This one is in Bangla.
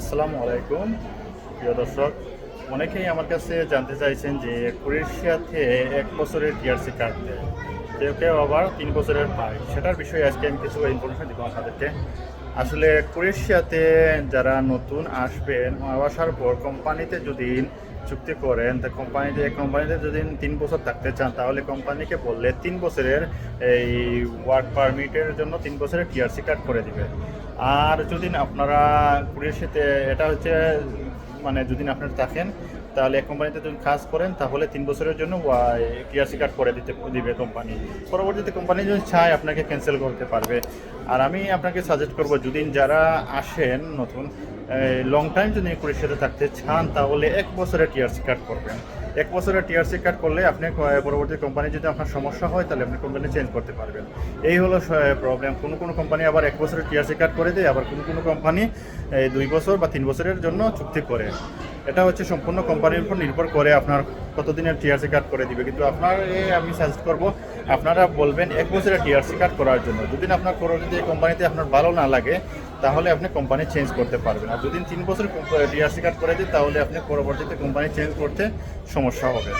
আসসালামু আলাইকুম। প্রিয় দর্শক, অনেকেই আমার কাছে জানতে চাইছেন যে ক্রোয়েশিয়াতে এক বছরের ডিআরসি কার্ড দেয়। কেউ কেউ আবার তিন বছরের পায়। সেটার বিষয়ে আজকে আমি কিছু ইনফরমেশন দিব আপনাদেরকে। আসলে ক্রোয়েশিয়াতে যারা নতুন আসবেন আসার পর কোম্পানিতে যদি চুক্তি করেন, তা কোম্পানিতে কোম্পানিতে যদি তিন বছর থাকতে চান, তাহলে কোম্পানিকে বললে তিন বছরের এই ওয়ার্ক পারমিটের জন্য তিন বছরের টিআরসি কার্ড করে দিবে। আর যদি আপনারা ক্রোয়েশিয়াতে, এটা হচ্ছে মানে যদি আপনারা থাকেন তাহলে এক কোম্পানিতে যদি কাজ করেন, তাহলে তিন বছরের জন্য টিআরসি কার্ড করে দিতে, দিবে কোম্পানি। পরবর্তীতে কোম্পানি যদি চায়, আপনাকে ক্যান্সেল করতে পারবে। আর আমি আপনাকে সাজেস্ট করব, যদি যারা আসেন নতুন লং টাইম যদি ক্রোয়েশিয়াতে থাকতে চান, তাহলে এক বছরের টিআরসি কার্ড করবেন। এক বছরের টিআরসি কার্ড করলে আপনি পরবর্তী কোম্পানি যদি আপনার সমস্যা হয়, তাহলে আপনি কোম্পানি চেঞ্জ করতে পারবেন। এই হলো প্রবলেম কোনো কোনো কোম্পানি আবার এক বছরের টিআরসি কার্ড করে দেয়, আবার কোনো কোনো কোম্পানি দুই বছর বা তিন বছরের জন্য চুক্তি করে। এটা হচ্ছে সম্পূর্ণ কোম্পানির উপর নির্ভর করে আপনার কতদিনের টিআরসি কার্ড করে দিবে। কিন্তু আপনার আমি সাজেস্ট করব, আপনারা বলবেন এক বছরের টিআরসি কার্ড করার জন্য। যদি আপনার করো যদি এই কোম্পানিতে আপনার ভালো না লাগে, তাহলে আপনি কোম্পানি চেঞ্জ করতে পারবেন। আর যদি তিন বছর টিআরসি কার্ড করে দিন, তাহলে আপনি পরবর্তীতে কোম্পানি চেঞ্জ করতে সমস্যা হবে।